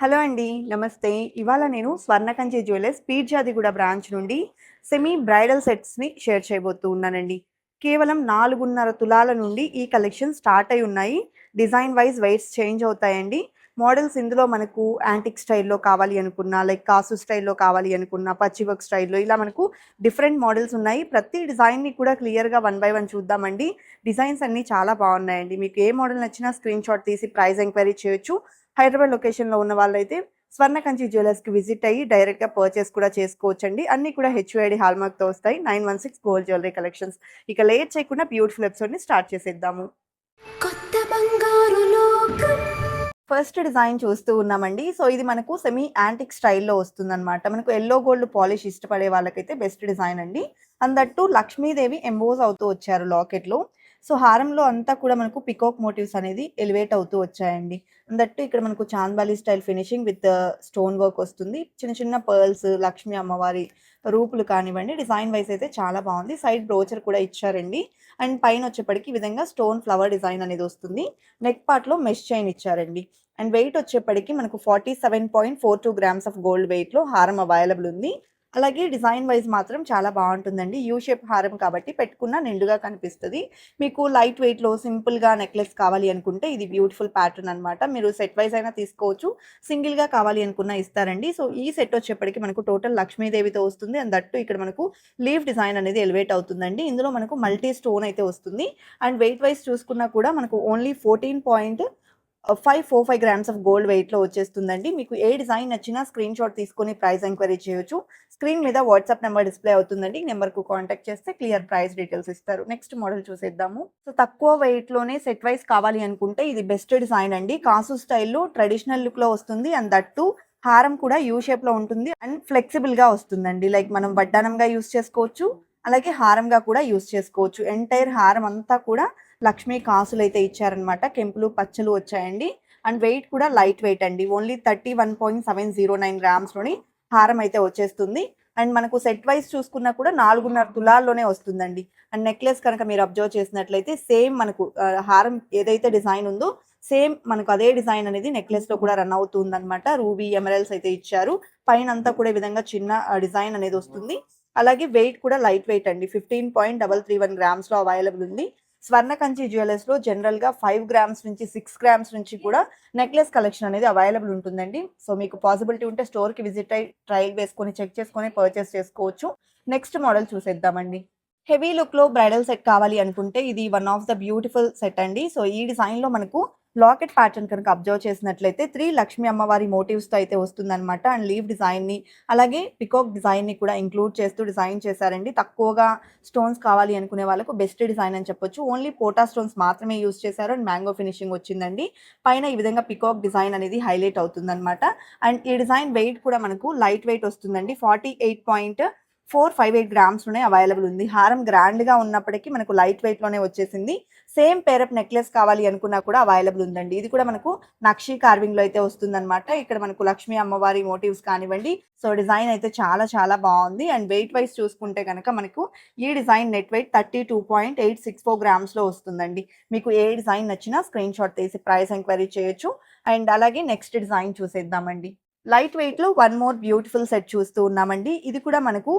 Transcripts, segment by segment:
Hello అండి నమస్తే. ఇవాళ నేను స్వర్ణకంచి జ్యువెలర్స్ పీర్జాదిగూడ బ్రాంచ్ నుండి సెమీ బ్రైడల్ సెట్స్ని షేర్ చేయబోతూ ఉన్నానండి. కేవలం నాలుగున్నర తులాల నుండి ఈ కలెక్షన్ స్టార్ట్ అయి ఉన్నాయి. డిజైన్ వైజ్ వెయిట్స్ చేంజ్ అవుతాయండి. మోడల్స్ ఇందులో మనకు యాంటిక్ స్టైల్లో కావాలి అనుకున్నా లైక్ కాసు స్టైల్లో కావాలి అనుకున్నా పచ్చి వర్క్ స్టైల్లో ఇలా మనకు డిఫరెంట్ మోడల్స్ ఉన్నాయి. ప్రతి డిజైన్ని కూడా క్లియర్గా వన్ బై వన్ చూద్దామండి. డిజైన్స్ అన్నీ చాలా బాగున్నాయండి. మీకు ఏ మోడల్ నచ్చినా స్క్రీన్ షాట్ తీసి ప్రైస్ ఎంక్వైరీ చేయొచ్చు. హైదరాబాద్ లొకేషన్లో ఉన్న వాళ్ళైతే స్వర్ణకంచి జ్యువెలర్స్కి విజిట్ అయ్యి డైరెక్ట్గా పర్చేస్ కూడా చేసుకోవచ్చండి. అన్నీ కూడా హెచ్ఐడి హాల్మార్క్తో వస్తాయి. Nine one six gold jewellery collections. ఇక లేట్ చేయకుండా బ్యూటిఫుల్ ఎపిసోడ్ని స్టార్ట్ చేసేద్దాము. కొత్త బంగారు లోకం ఫస్ట్ డిజైన్ చూస్తూ ఉన్నామండి. సో ఇది మనకు సెమీ యాంటిక్ స్టైల్లో వస్తుందన్నమాట. మనకు ఎల్లో గోల్డ్ పాలిష్ ఇష్టపడే వాళ్ళకైతే బెస్ట్ డిజైన్ అండి. అందట్టు లక్ష్మీదేవి ఎంబోజ్ అవుతూ వచ్చారు లాకెట్లో. సో హారంలో అంతా కూడా మనకు పికాక్ మోటివ్స్ అనేది ఎలివేట్ అవుతూ వచ్చాయండి. అందట్టు ఇక్కడ మనకు Chandbali style finishing with stone work వస్తుంది. చిన్న చిన్న పర్ల్స్ లక్ష్మీ అమ్మవారి రూపులు కానివ్వండి డిజైన్ వైస్ అయితే చాలా బాగుంది. సైడ్ బ్రోచర్ కూడా ఇచ్చారండి. అండ్ పైన వచ్చేప్పటికి విధంగా స్టోన్ ఫ్లవర్ డిజైన్ అనేది వస్తుంది. నెక్ పార్ట్లో మెష్ చైన్ ఇచ్చారండి. అండ్ వెయిట్ వచ్చేప్పటికి మనకు forty seven point four two grams of gold వెయిట్లో హారం అవైలబుల్ ఉంది. అలాగే డిజైన్ వైజ్ మాత్రం చాలా బాగుంటుందండి. యూ షేప్ హారం కాబట్టి పెట్టుకున్న నిండుగా కనిపిస్తుంది. మీకు లైట్ వెయిట్లో సింపుల్గా నెక్లెస్ కావాలి అనుకుంటే ఇది బ్యూటిఫుల్ ప్యాటర్న్ అనమాట మీరు సెట్ వైజ్ అయినా తీసుకోవచ్చు. సింగిల్గా కావాలి అనుకున్నా ఇస్తారండి. సో ఈ సెట్ వచ్చేప్పటికి మనకు టోటల్ లక్ష్మీదేవితో వస్తుంది. అండ్ దట్టు ఇక్కడ మనకు లీవ్ డిజైన్ అనేది ఎలివేట్ అవుతుందండి. ఇందులో మనకు మల్టీ స్టోన్ అయితే వస్తుంది. అండ్ వెయిట్ వైజ్ చూసుకున్నా కూడా మనకు only fourteen point five four five grams of gold వెయిట్లో వచ్చేస్తుందండి. మీకు ఏ డిజైన్ నచ్చినా స్క్రీన్ షాట్ తీసుకొని ప్రైస్ ఎంక్వైరీ చేయొచ్చు. స్క్రీన్ మీద వాట్సాప్ నెంబర్ డిస్ప్లే అవుతుందండి. నెంబర్కు కాంటాక్ట్ చేస్తే క్లియర్ ప్రైస్ డీటెయిల్స్ ఇస్తారు. నెక్స్ట్ మోడల్ చూసేద్దాము. సో తక్కువ వెయిట్లోనే సెట్ వైస్ కావాలి అనుకుంటే ఇది బెస్ట్ డిజైన్ అండి. కాసు స్టైల్లో ట్రెడిషనల్ లుక్లో వస్తుంది. అండ్ దట్టు హారం కూడా యూ షేప్లో ఉంటుంది. అండ్ ఫ్లెక్సిబుల్గా వస్తుందండి. లైక్ మనం వడ్డానంగా యూస్ చేసుకోవచ్చు. అలాగే హారంగా కూడా యూస్ చేసుకోవచ్చు. ఎంటైర్ హారం అంతా కూడా లక్ష్మీ కాసులు అయితే ఇచ్చారనమాట కెంపులు పచ్చలు వచ్చాయండి. అండ్ వెయిట్ కూడా లైట్ వెయిట్ అండి. Only thirty one point seven zero nine గ్రామ్స్లోని హారం అయితే వచ్చేస్తుంది. అండ్ మనకు సెట్ వైజ్ చూసుకున్నా కూడా నాలుగున్నర తులాల్లోనే వస్తుందండి. అండ్ నెక్లెస్ కనుక మీరు అబ్జర్వ్ చేసినట్లయితే సేమ్ మనకు హారం ఏదైతే డిజైన్ ఉందో సేమ్ మనకు అదే డిజైన్ అనేది నెక్లెస్లో కూడా రన్ అవుతుంది అనమాట రూబీ ఎమరల్స్ అయితే ఇచ్చారు. పైన అంతా కూడా విధంగా చిన్న డిజైన్ అనేది వస్తుంది. అలాగే వెయిట్ కూడా లైట్ వెయిట్ అండి. Fifteen point double three one గ్రామ్స్లో available ఉంది. స్వర్ణ కంచి జనరల్గా ఫైవ్ గ్రామ్స్ నుంచి సిక్స్ గ్రామ్స్ నుంచి కూడా నెక్లెస్ కలెక్షన్ అనేది అవైలబుల్ ఉంటుందండి. సో మీకు పాసిబిలిటీ ఉంటే స్టోర్కి విజిట్ అయ్యి ట్రయల్ వేసుకొని చెక్ చేసుకొని పర్చేస్ చేసుకోవచ్చు. నెక్స్ట్ మోడల్ చూసేద్దామండి. హెవీ లుక్లో బ్రైడల్ సెట్ కావాలి అనుకుంటే ఇది one of the beautiful set అండి. సో ఈ డిజైన్లో మనకు లాకెట్ ప్యాటర్న్ కనుక అబ్జర్వ్ చేసినట్లయితే త్రీ లక్ష్మీ అమ్మవారి మోటివ్స్తో అయితే వస్తుందన్నమాట. అండ్ లీవ్ డిజైన్ని అలాగే పికాక్ డిజైన్ని కూడా ఇంక్లూడ్ చేస్తూ డిజైన్ చేశారండి. తక్కువగా స్టోన్స్ కావాలి అనుకునే వాళ్ళకు బెస్ట్ డిజైన్ అని చెప్పొచ్చు. ఓన్లీ పోటా స్టోన్స్ మాత్రమే యూస్ చేశారు అండ్ మ్యాంగో ఫినిషింగ్ వచ్చిందండి. పైన ఈ విధంగా పికాక్ డిజైన్ అనేది హైలైట్ అవుతుందన్నమాట. అండ్ ఈ డిజైన్ వెయిట్ కూడా మనకు లైట్ వెయిట్ వస్తుందండి. Forty eight point four five eight గ్రామ్స్లోనే available ఉంది. హారం గ్రాండ్గా ఉన్నప్పటికీ మనకు లైట్ వెయిట్లోనే వచ్చేసింది. సేమ్ పేరప్ నెక్లెస్ కావాలి అనుకున్నా కూడా అవైలబుల్ ఉందండి. ఇది కూడా మనకు నక్షి కార్వింగ్లో అయితే వస్తుందన్నమాట. ఇక్కడ మనకు లక్ష్మీ అమ్మవారి మోటివ్స్ కానివ్వండి. సో డిజైన్ అయితే చాలా చాలా బాగుంది. అండ్ వెయిట్ వైజ్ చూసుకుంటే కనుక మనకు ఈ design net weight thirty two point eight six four గ్రామ్స్లో వస్తుందండి. మీకు ఏ డిజైన్ నచ్చినా స్క్రీన్ షాట్ తీసి ప్రైస్ ఎంక్వైరీ చేయొచ్చు. అండ్ అలాగే నెక్స్ట్ డిజైన్ చూసేద్దామండి. లైట్ వెయిట్లో వన్ మోర్ బ్యూటిఫుల్ సెట్ చూస్తూ ఉన్నామండి. ఇది కూడా మనకు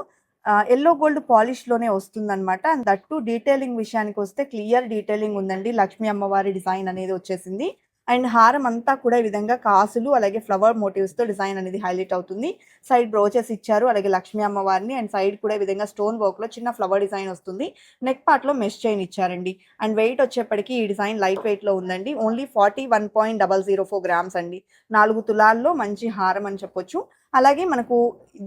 ఎల్లో గోల్డ్ పాలిష్లోనే వస్తుందన్నమాట. అండ్ దట్టు డీటెయిలింగ్ విషయానికి వస్తే క్లియర్ డీటెయిలింగ్ ఉందండి. లక్ష్మీ అమ్మవారి డిజైన్ అనేది వచ్చేసింది. అండ్ హారం అంతా కూడా ఈ విధంగా కాసులు అలాగే ఫ్లవర్ మోటివ్స్తో డిజైన్ అనేది హైలైట్ అవుతుంది. సైడ్ బ్రోచెస్ ఇచ్చారు అలాగే లక్ష్మీ అమ్మవారిని. అండ్ సైడ్ కూడా ఈ విధంగా స్టోన్ వర్క్లో చిన్న ఫ్లవర్ డిజైన్ వస్తుంది. నెక్ పార్ట్లో మెష్ చైన్ ఇచ్చారండి. అండ్ వెయిట్ వచ్చేప్పటికి ఈ డిజైన్ లైట్ వెయిట్లో ఉందండి. Only forty one point double zero four grams అండి. నాలుగు తులాల్లో మంచి హారం అని చెప్పొచ్చు. అలాగే మనకు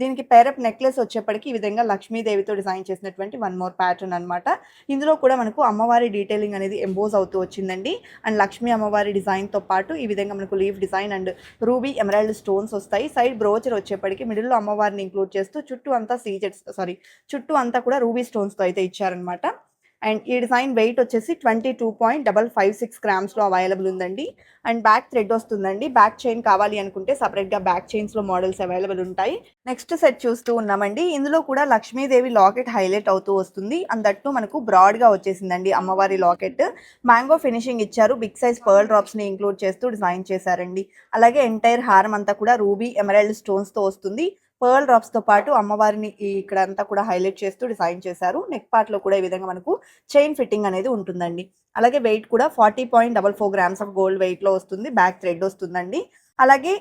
దీనికి పేరప్ నెక్లెస్ వచ్చేప్పటికి ఈ విధంగా లక్ష్మీదేవితో డిజైన్ చేసినటువంటి వన్ మోర్ ప్యాటర్న్ అనమాట ఇందులో కూడా మనకు అమ్మవారి డీటెయిలింగ్ అనేది ఎంబోజ్ అవుతూ వచ్చిందండి. అండ్ లక్ష్మీ అమ్మవారి డిజైన్తో పాటు ఈ విధంగా మనకు leaf design and ruby emerald stones వస్తాయి. సైడ్ బ్రోచర్ వచ్చేప్పటికి మిడిల్లో అమ్మవారిని ఇంక్లూడ్ చేస్తూ చుట్టూ అంతా సీజెట్స్ సారీ చుట్టూ అంతా కూడా రూబీ స్టోన్స్తో అయితే ఇచ్చారనమాట అండ్ ఈ డిజైన్ వెయిట్ వచ్చేసి twenty two point double five six గ్రామ్స్లో available ఉందండి. అండ్ బ్యాక్ థ్రెడ్ వస్తుందండి. బ్యాక్ చైన్ కావాలి అనుకుంటే సపరేట్గా బ్యాక్ చైన్స్లో మోడల్స్ అవైలబుల్ ఉంటాయి. నెక్స్ట్ సెట్ చూస్తూ ఉన్నామండి. ఇందులో కూడా లక్ష్మీదేవి లాకెట్ హైలైట్ అవుతూ వస్తుంది. అందట్టు మనకు బ్రాడ్గా వచ్చేసిందండి అమ్మవారి లాకెట్ మ్యాంగో ఫినిషింగ్ ఇచ్చారు. బిగ్ సైజ్ పర్ల్ డ్రాప్స్ని ఇంక్లూడ్ చేస్తూ డిజైన్ చేశారండి. అలాగే ఎంటైర్ హారం అంతా కూడా రూబీ ఎమరాల్డ్ స్టోన్స్తో వస్తుంది. పర్ల్ డ్రాప్స్తో పాటు అమ్మవారిని ఇక్కడ అంతా కూడా హైలైట్ చేస్తూ డిజైన్ చేశారు. నెక్ పార్ట్లో కూడా ఈ విధంగా మనకు చైన్ ఫిట్టింగ్ అనేది ఉంటుందండి. అలాగే వెయిట్ కూడా forty point double four grams of gold వెయిట్లో వస్తుంది. బ్యాక్ థ్రెడ్ వస్తుందండి. అలాగే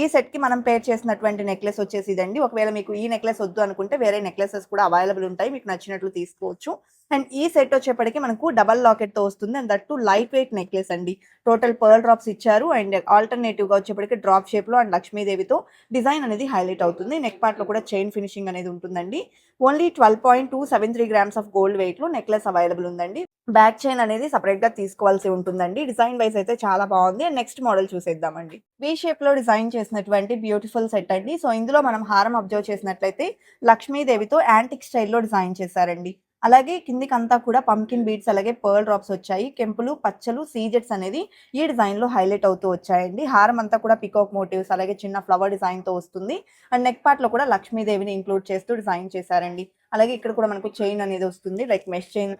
ఈ సెట్కి మనం పేర్ చేసినటువంటి నెక్లెస్ వచ్చేసి ఇదండి. ఒకవేళ మీకు ఈ నెక్లెస్ వద్దు అనుకుంటే వేరే నెక్లెసెస్ కూడా అవైలబుల్ ఉంటాయి. మీకు నచ్చినట్లు తీసుకోవచ్చు. అండ్ ఈ సెట్ వచ్చేప్పటికి మనకు డబల్ లాకెట్తో వస్తుంది. And that too light weight necklace అండి. టోటల్ పర్ల్ డ్రాప్స్ ఇచ్చారు. అండ్ ఆల్టర్నేటివ్గా వచ్చేప్పటికి డ్రాప్ షేప్లో అండ్ లక్ష్మీదేవితో డిజైన్ అనేది హైలైట్ అవుతుంది. నెక్ పార్ట్లో కూడా చైన్ ఫినిషింగ్ అనేది ఉంటుందండి. Only twelve point two seven three grams of gold వెయిట్లో నెక్లెస్ అవైలబుల్ ఉందండి. బ్యాక్ చైన్ అనేది సపరేట్గా తీసుకోవాల్సి ఉంటుందండి. డిజైన్ వైజ్ అయితే చాలా బాగుంది. అండ్ నెక్స్ట్ మోడల్ చూసేద్దామండి. వి షేప్లో డిజైన్ చేసినటువంటి బ్యూటిఫుల్ సెట్ అండి. సో ఇందులో మనం హారం అబ్జర్వ్ చేసినట్లయితే లక్ష్మీదేవితో యాంటిక్ స్టైల్లో డిజైన్ చేశారండి. అలాగే కిందికంతా కూడా పంకిన్ బీడ్స్ అలాగే పర్ల్ డ్రాప్స్ వచ్చాయి. కెంపులు పచ్చలు సీజెట్స్ అనేది ఈ డిజైన్లో హైలైట్ అవుతూ వచ్చాయండి. హారం అంతా కూడా పికాక్ మోటివ్స్ అలాగే చిన్న ఫ్లవర్ డిజైన్తో వస్తుంది. అండ్ నెక్ పార్ట్లో కూడా లక్ష్మీదేవిని ఇంక్లూడ్ చేస్తూ డిజైన్ చేశారండి. అలాగే ఇక్కడ కూడా మనకు చైన్ అనేది వస్తుంది లైక్ మెష్ చైన్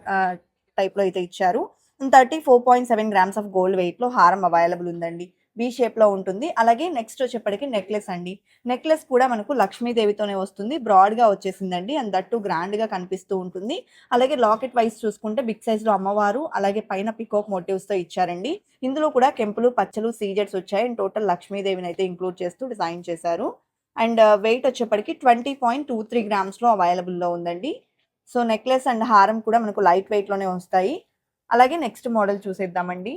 టైప్లో అయితే ఇచ్చారు. Thirty four point seven grams of gold వెయిట్లో హారం అవైలబుల్ ఉందండి. బి షేప్లో ఉంటుంది. అలాగే నెక్స్ట్ వచ్చేప్పటికి నెక్లెస్ అండి. నెక్లెస్ కూడా మనకు లక్ష్మీదేవితోనే వస్తుంది. బ్రాడ్గా వచ్చేసిందండి. అండ్ దట్టు గ్రాండ్గా కనిపిస్తూ ఉంటుంది. అలాగే లాకెట్ వైస్ చూసుకుంటే బిగ్ సైజ్లో అమ్మవారు అలాగే పైన పికోక్ మోటివ్స్తో ఇచ్చారండి. ఇందులో కూడా కెంపులు పచ్చలు సీజెట్స్ వచ్చాయి. అండ్ టోటల్ లక్ష్మీదేవిని అయితే ఇంక్లూడ్ చేస్తూ డిజైన్ చేశారు. అండ్ uh, వెయిట్ వచ్చేప్పటికి ట్వంటీ పాయింట్ టూ త్రీ గ్రామ్స్లో అవైలబుల్లో ఉందండి. సో నెక్లెస్ అండ్ హారం కూడా మనకు లైట్ వెయిట్లోనే వస్తాయి. అలాగే నెక్స్ట్ మోడల్ చూసేద్దామండి.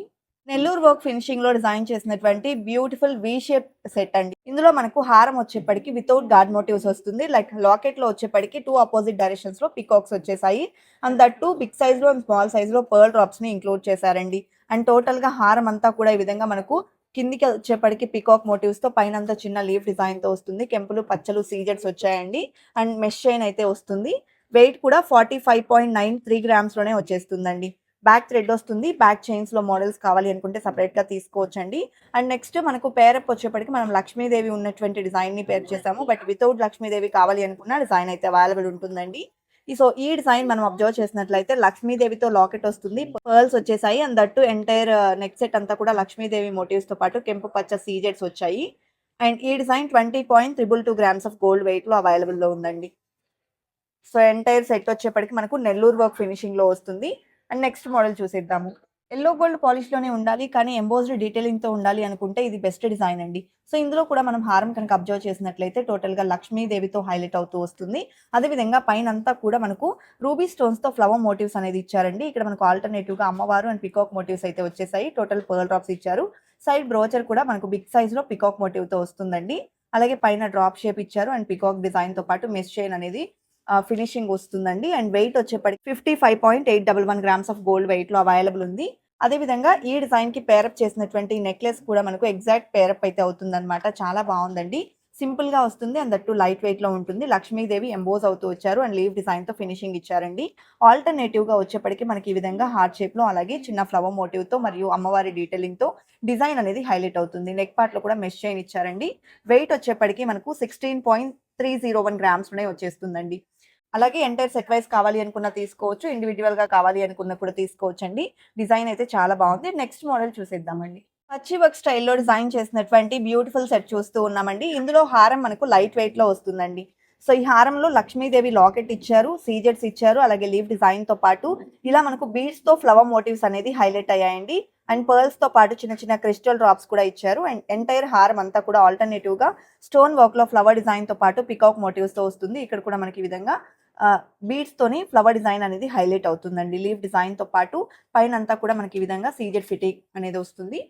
నెల్లూరు వర్క్ ఫినిషింగ్లో డిజైన్ చేసినటువంటి బ్యూటిఫుల్ వి షేప్ సెట్ అండి. ఇందులో మనకు హారం వచ్చేప్పటికి వితౌట్ గార్డ్ మోటివ్స్ వస్తుంది. లైక్ లాకెట్లో వచ్చేప్పటికి టూ ఆపోజిట్ డైరెక్షన్స్లో పికాక్స్ వచ్చేసాయి. అండ్ దట్ టూ బిగ్ సైజ్లో అండ్ స్మాల్ సైజ్లో పర్ల్ డ్రాప్స్ని ఇంక్లూడ్ చేశారండి. అండ్ టోటల్గా హారం అంతా కూడా ఈ విధంగా మనకు కిందికి వచ్చేప్పటికి పికాక్ మోటివ్స్తో పైన అంతా చిన్న లీఫ్ డిజైన్తో వస్తుంది. కెంపులు పచ్చలు సీజెట్స్ వచ్చాయండి. అండ్ మెష్ చైన్ అయితే వస్తుంది. వెయిట్ కూడా forty five point nine three గ్రామ్స్లోనే వచ్చేస్తుందండి. బ్యాక్ థ్రెడ్ వస్తుంది. బ్యాక్ చైన్స్లో మోడల్స్ కావాలి అనుకుంటే సపరేట్గా తీసుకోవచ్చండి. అండ్ నెక్స్ట్ మనకు పేరప్ వచ్చేప్పటికి మనం లక్ష్మీదేవి ఉన్నటువంటి డిజైన్ని పేర్ చేసాము. బట్ వితౌట్ లక్ష్మీదేవి కావాలి అనుకున్న డిజైన్ అయితే అవైలబుల్ ఉంటుందండి. సో ఈ డిజైన్ మనం అబ్జర్వ్ చేసినట్లయితే లక్ష్మీదేవితో లాకెట్ వస్తుంది. పర్ల్స్ వచ్చేసాయి. And that too entire neck set అంతా కూడా లక్ష్మీదేవి మోటివ్స్తో పాటు కెంపు పచ్చ సీజెట్స్ వచ్చాయి. అండ్ ఈ design twenty point triple two grams of gold వెయిట్లో అవైలబుల్లో ఉందండి. సో ఎంటైర్ సెట్ వచ్చేప్పటికి మనకు నెల్లూరు వర్క్ ఫినిషింగ్లో వస్తుంది. అండ్ నెక్స్ట్ మోడల్ చూసేద్దాము. ఎల్లో గోల్డ్ పాలిష్లోనే ఉండాలి కానీ ఎంబోజ్డ్ డీటెయిలింగ్తో ఉండాలి అనుకుంటే ఇది బెస్ట్ డిజైన్ అండి. సో ఇందులో కూడా మనం హారం కనుక అబ్జర్వ్ చేసినట్లయితే టోటల్గా లక్ష్మీదేవితో హైలైట్ అవుతూ వస్తుంది. అదేవిధంగా పైన అంతా కూడా మనకు రూబీ స్టోన్స్తో ఫ్లవర్ మోటివ్స్ అనేది ఇచ్చారండి. ఇక్కడ మనకు ఆల్టర్నేటివ్గా అమ్మవారు అండ్ పికాక్ మోటివ్స్ అయితే వచ్చేసాయి. టోటల్ పర్ల్ డ్రాప్స్ ఇచ్చారు. సైడ్ బ్రోచర్ కూడా మనకు బిగ్ సైజ్లో పికాక్ మోటివ్తో వస్తుందండి. అలాగే పైన డ్రాప్ షేప్ ఇచ్చారు అండ్ పికాక్ డిజైన్తో పాటు మెస్ చైన్ అనేది ఫినిషింగ్ వస్తుందండి. అండ్ వెయిట్ వచ్చేప్పటికి fifty five point eight double one grams of gold వెయిట్లో అవైలబుల్ ఉంది. అదేవిధంగా ఈ డిజైన్కి పేరప్ చేసినటువంటి నెక్లెస్ కూడా మనకు ఎగ్జాక్ట్ పేరప్ అయితే అవుతుందన్నమాట. చాలా బాగుందండి. సింపుల్గా వస్తుంది అండ్ దట్టు లైట్ వెయిట్లో ఉంటుంది. లక్ష్మీదేవి ఎంబోజ్ అవుతూ వచ్చారు అండ్ లీవ్ డిజైన్తో ఫినిషింగ్ ఇచ్చారండి. ఆల్టర్నేటివ్గా వచ్చేప్పటికి మనకి ఈ విధంగా హార్ట్ షేప్లో అలాగే చిన్న ఫ్లవర్ మోటివ్తో మరియు అమ్మవారి డీటెయిలింగ్తో డిజైన్ అనేది హైలైట్ అవుతుంది. నెక్ పార్ట్లో కూడా మెష్ చైన్ ఇచ్చారండి. వెయిట్ వచ్చేప్పటికి మనకు sixteen point three zero one గ్రామ్స్లోనే వచ్చేస్తుందండి. అలాగే ఎంటైర్ సెట్ వైస్ కావాలి అనుకున్న తీసుకోవచ్చు ఇండివిజువల్గా కావాలి అనుకున్న కూడా తీసుకోవచ్చు అండి డిజైన్ అయితే చాలా బాగుంది. నెక్స్ట్ మోడల్ చూసేద్దామండి. పచ్చి వర్క్ స్టైల్లో డిజైన్ చేసినటువంటి బ్యూటిఫుల్ సెట్ చూస్తూ ఉన్నామండి. ఇందులో హారం మనకు లైట్ వెయిట్లో వస్తుందండి. సో ఈ హారంలో లక్ష్మీదేవి లాకెట్ ఇచ్చారు సీజెట్స్ ఇచ్చారు అలాగే లీవ్ డిజైన్తో పాటు ఇలా మనకు బీడ్స్తో ఫ్లవర్ మోటివ్స్ అనేది హైలైట్ అయ్యాయండి. అండ్ పర్ల్స్తో పాటు చిన్న చిన్న క్రిస్టల్ డ్రాప్స్ కూడా ఇచ్చారు. అండ్ ఎంటైర్ హారం అంతా కూడా ఆల్టర్నేటివ్గా స్టోన్ వర్క్లో ఫ్లవర్ డిజైన్తో పాటు పికాక్ మోటివ్స్తో వస్తుంది. ఇక్కడ కూడా మనకి ఈ విధంగా బీడ్స్ తోని ఫ్లవర్ డిజైన్ అనేది హైలైట్ అవుతుందండి. లీవ్ డిజైన్తో పాటు పైన అంతా కూడా మనకి ఈ విధంగా సీజెడ్ ఫిటింగ్ అనేది వస్తుంది.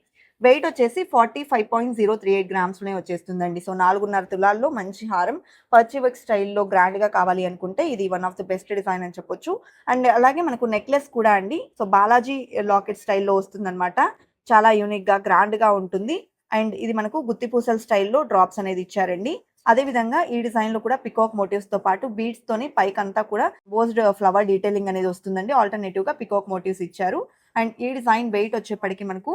వెయిట్ వచ్చేసి forty five point zero three eight గ్రామ్స్లోనే వచ్చేస్తుందండి. సో నాలుగున్నర తులాల్లో మంచి హారం పర్చివర్క్ స్టైల్లో గ్రాండ్గా కావాలి అనుకుంటే ఇది one of the best design అని చెప్పొచ్చు. అండ్ అలాగే మనకు నెక్లెస్ కూడా అండి. సో బాలాజీ లాకెట్ స్టైల్లో వస్తుందన్నమాట. చాలా యూనిక్గా గ్రాండ్గా ఉంటుంది. అండ్ ఇది మనకు గుత్తి పూసల స్టైల్లో డ్రాప్స్ అనేది ఇచ్చారండి. అదే విధంగా ఈ డిజైన్లో కూడా పికాక్ మోటివ్స్తో పాటు బీడ్స్ తోని పైకంతా కూడా బోస్డ్ ఫ్లవర్ డీటెయిలింగ్ అనేది వస్తుందండి. ఆల్టర్నేటివ్గా పికాక్ మోటివ్స్ ఇచ్చారు. అండ్ ఈ డిజైన్ వెయిట్ వచ్చేప్పటికి మనకు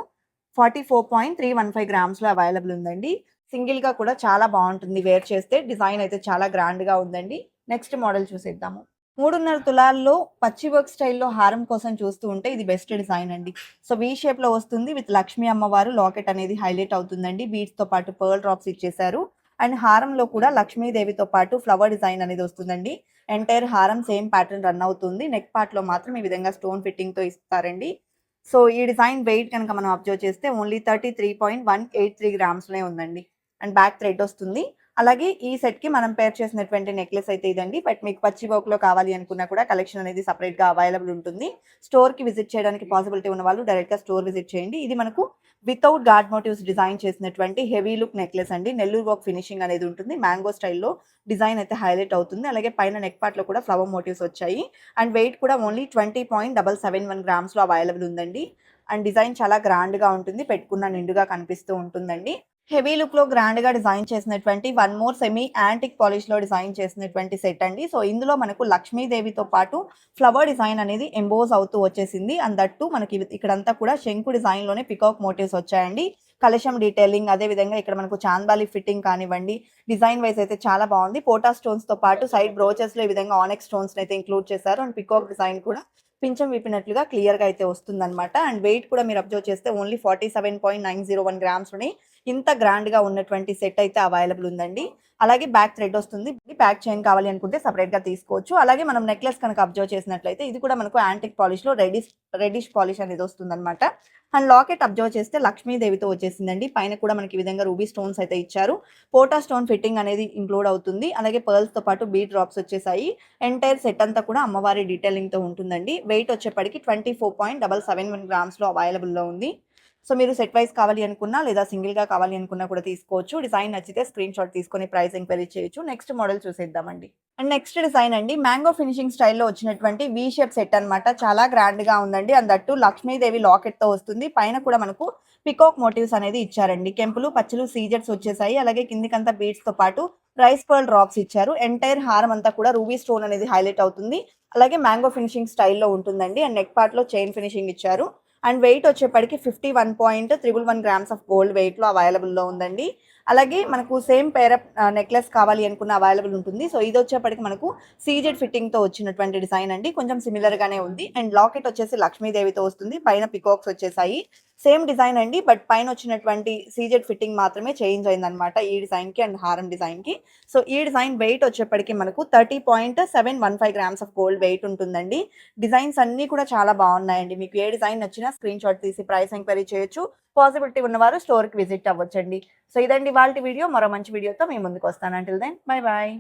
forty four point three one five గ్రామ్స్లో available ఉందండి. సింగిల్గా కూడా చాలా బాగుంటుంది. వేర్ చేస్తే డిజైన్ అయితే చాలా గ్రాండ్గా ఉందండి. నెక్స్ట్ మోడల్ చూసేద్దాము. మూడున్నర తులాల్లో పచ్చి వర్క్ స్టైల్లో హారం కోసం చూస్తూ ఉంటే ఇది బెస్ట్ డిజైన్ అండి. సో వీ షేప్లో వస్తుంది. విత్ లక్ష్మీ అమ్మవారు లాకెట్ అనేది హైలైట్ అవుతుందండి. బీట్స్తో పాటు పర్ల్ డ్రాప్స్ ఇచ్చేసారు అండ్ హారంలో కూడా లక్ష్మీదేవితో పాటు ఫ్లవర్ డిజైన్ అనేది వస్తుందండి. ఎంటైర్ హారం సేమ్ ప్యాటర్న్ రన్ అవుతుంది. నెక్ పార్ట్లో మాత్రం ఈ విధంగా స్టోన్ ఫిట్టింగ్తో ఇస్తారండి. సో ఈ డిజైన్ వెయిట్ కనుక మనం అబ్జర్వ్ చేస్తే only thirty three point one eight three గ్రామ్స్లో ఉందండి. అండ్ బ్యాక్ థ్రెడ్ వస్తుంది. అలాగే ఈ సెట్కి మనం పేర్ చేసినటువంటి నెక్లెస్ అయితే ఇదండి. బట్ మీకు పచ్చి వర్క్లో కావాలి అనుకున్నా కూడా కలెక్షన్ అనేది సపరేట్గా అవైలబుల్ ఉంటుంది. స్టోర్కి విజిట్ చేయడానికి పాసిబిలిటీ ఉన్న వాళ్ళు డైరెక్ట్గా స్టోర్ విజిట్ చేయండి. ఇది మనకు వితౌట్ గార్డ్ మోటివ్స్ డిజైన్ చేసినటువంటి హెవీ లుక్ నెక్లెస్ అండి. నెల్లూరు వర్క్ ఫినిషింగ్ అనేది ఉంటుంది. మ్యాంగో స్టైల్లో డిజైన్ అయితే హైలైట్ అవుతుంది. అలాగే పైన నెక్ పార్ట్లో కూడా ఫ్లవర్ మోటివ్స్ వచ్చాయి. అండ్ వెయిట్ కూడా only twenty point double seven one గ్రామ్స్లో available ఉందండి. అండ్ డిజైన్ చాలా గ్రాండ్గా ఉంటుంది. పెట్టుకున్న నిండుగా కనిపిస్తూ ఉంటుందండి. హెవీ లుక్లో గ్రాండ్గా డిజైన్ చేసినటువంటి వన్ మోర్ సెమీ యాంటిక్ పాలిష్లో డిజైన్ చేసినటువంటి సెట్ అండి. సో ఇందులో మనకు లక్ష్మీదేవితో పాటు ఫ్లవర్ డిజైన్ అనేది ఎంబోజ్ అవుతూ వచ్చేసింది. అండ్ దట్టు మనకి ఇక్కడంతా కూడా శంకు డిజైన్లోనే పికాక్ మోటివ్స్ వచ్చాయండి. కలశం డీటెయిలింగ్ అదే విధంగా ఇక్కడ మనకు చాందాలి ఫిట్టింగ్ కానివ్వండి డిజైన్ వైజ్ అయితే చాలా బాగుంది. పోటా స్టోన్స్తో పాటు సైడ్ బ్రోచెస్లో ఈ విధంగా ఆనెక్ స్టోన్స్ అయితే ఇంక్లూడ్ చేశారు. అండ్ పికాక్ డిజైన్ కూడా పింఛం విప్పినట్లుగా క్లియర్గా అయితే వస్తుందన్నమాట. అండ్ వెయిట్ కూడా మీరు అబ్జర్వ్ చేస్తే only forty seven point nine zero one grams ఇంత గ్రాండ్గా ఉన్నటువంటి సెట్ అయితే అవైలబుల్ ఉందండి. అలాగే బ్యాక్ థ్రెడ్ వస్తుంది. బ్యాక్ చైన్ కావాలి అనుకుంటే సపరేట్గా తీసుకోవచ్చు. అలాగే మనం నెక్లెస్ కనుక అబ్జర్వ్ చేసినట్లయితే ఇది కూడా మనకు యాంటిక్ పాలిష్లో రెడిష్ రెడిష్ పాలిష్ అనేది వస్తుందన్నమాట. అండ్ లాకెట్ అబ్జర్వ్ చేస్తే లక్ష్మీదేవితో వచ్చేసిందండి. పైన కూడా మనకి ఈ విధంగా రూబీ స్టోన్స్ అయితే ఇచ్చారు. పోటా స్టోన్ ఫిట్టింగ్ అనేది ఇంక్లూడ్ అవుతుంది. అలాగే పర్ల్స్తో పాటు బీ డ్రాప్స్ వచ్చేసాయి. ఎంటైర్ సెట్ అంతా కూడా అమ్మవారి డీటెయిలింగ్తో ఉంటుందండి. వెయిట్ వచ్చేప్పటికి twenty four point double seven one గ్రామ్స్లో అవైలబుల్లో ఉంది. సో మీరు సెట్ వైస్ కావాలి అనుకున్నా లేదా సింగిల్గా కావాలి అనుకున్నా కూడా తీసుకోవచ్చు. డిజైన్ నచ్చితే స్క్రీన్ షాట్ తీసుకొని ప్రైస్ ఎంక్వైరీ చేయొచ్చు. నెక్స్ట్ మోడల్ చూసేద్దామండి. అండ్ నెక్స్ట్ డిజైన్ అండి. మ్యాంగో ఫినిషింగ్ స్టైల్లో వచ్చినటువంటి వి షేప్ సెట్ అన్నమాట. చాలా గ్రాండ్గా ఉందండి. అందట్టు లక్ష్మీదేవి లాకెట్తో వస్తుంది. పైన కూడా మనకు పికాక్ మోటివ్స్ అనేది ఇచ్చారండి. కెంపులు పచ్చలు సీజెట్స్ వచ్చేసాయి. అలాగే కిందికంతా బీడ్స్తో పాటు రైస్ పర్ల్ డ్రాప్స్ ఇచ్చారు. ఎంటైర్ హారం అంతా కూడా రూబీ స్టోన్ అనేది హైలైట్ అవుతుంది. అలాగే మ్యాంగో ఫినిషింగ్ స్టైల్లో ఉంటుందండి. అండ్ నెక్ పార్ట్లో చైన్ ఫినిషింగ్ ఇచ్చారు. అండ్ వెయిట్ వచ్చేప్పటికి fifty one point triple one grams of gold వెయిట్లో అవైలబుల్లో ఉందండి. అలాగే మనకు సేమ్ పేరప్ నెక్లెస్ కావాలి అనుకున్న అవైలబుల్ ఉంటుంది. సో ఇది వచ్చేప్పటికి మనకు సీజెడ్ ఫిట్టింగ్తో వచ్చినటువంటి డిజైన్ అండి. కొంచెం సిమిలర్ గానే ఉంది. అండ్ లాకెట్ వచ్చేసి లక్ష్మీదేవితో వస్తుంది. పైన పికాక్స్ వచ్చేసాయి. సేమ్ డిజైన్ అండి బట్ పైన వచ్చినటువంటి సీజెడ్ ఫిట్టింగ్ మాత్రమే చేంజ్ అయిందనమాట ఈ డిజైన్కి అండ్ హారం డిజైన్కి సో ఈ డిజైన్ వెయిట్ వచ్చేప్పటికి మనకు thirty point seven one five grams of gold weight ఉంటుందండి. డిజైన్స్ అన్ని కూడా చాలా బాగున్నాయండి. మీకు ఏ డిజైన్ నచ్చినా స్క్రీన్ షాట్ తీసి ప్రైస్ ఎంక్వైరీ చేయొచ్చు. పాసిబిలిటీ ఉన్నవారు స్టోర్కి విజిట్ అవ్వచ్చండి. సో ఇదండి వాళ్ళ వీడియో. మరో మంచి వీడియోతో మేము ముందుకు వస్తాను. Until then bye bye